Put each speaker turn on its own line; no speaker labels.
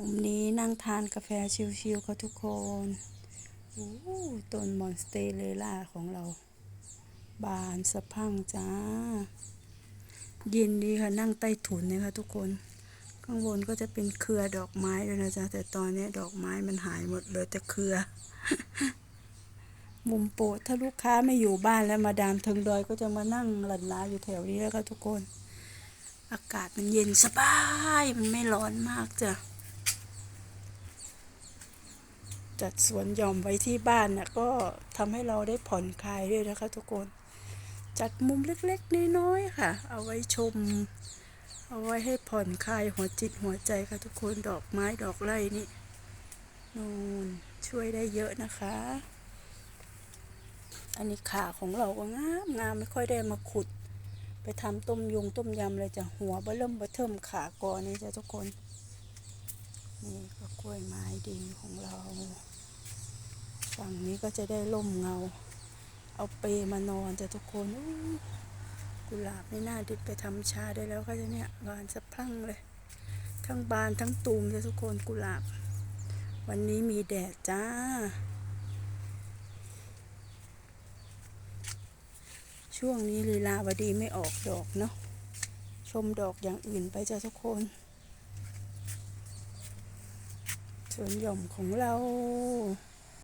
มุมนี้นั่งทานกาแฟชิลๆค่ะทุกคนโอ้ต้นมอนสเตเลล่าของเรา บานสะพังจ้า เย็นดีค่ะนั่งใต้ถุนเนี่ยค่ะทุกคน ข้างบนก็จะเป็นเครือดอกไม้ด้วยนะจ๊ะ แต่ตอนนี้ดอกไม้มันหายหมดเลยแต่เครือ มุมโปรดถ้าลูกค้าไม่อยู่บ้านแล้วมาดามเทิงดอยก็จะมานั่งหลันลาอยู่แถวนี้แล้วค่ะทุกคน อากาศมันเย็นสบาย มันไม่ร้อนมากจ้ะ จัดสวนหย่อมไว้ที่บ้านน่ะก็ทำให้เราได้ผ่อนคลายด้วยนะคะทุกคน จัดมุมเล็กๆน้อยๆค่ะ เอาไว้ชม เอาไว้ให้ผ่อนคลายหัวจิตหัวใจค่ะทุกคนดอกไม้ดอกไร่นี่นูนช่วยได้เยอะนะคะ อันนี้ขาของเราก็งามงามไม่ค่อยได้มาขุด ไปทำต้มยงต้มยำเลยจะหัวเบะเริ่มเบะเทิมขากอนี่จ้ะทุกคนนี่ก็กล้วยไม้ดินของ ฝั่งนี้ก็จะได้ร่มเงา เอาเปมานอนจะทุกคนกุหลาบไม่น่าดิบไปทำชาได้แล้วก็จะเนี่ยบานสะพรั่งเลย ทั้งบานทั้งตูมจะทุกคนกุหลาบ วันนี้มีแดดจ้าช่วงนี้ลีลาวดีไม่ออกดอกเนาะชมดอกอย่างอื่นไปจ้ะทุกคนสวนหย่อมของเรา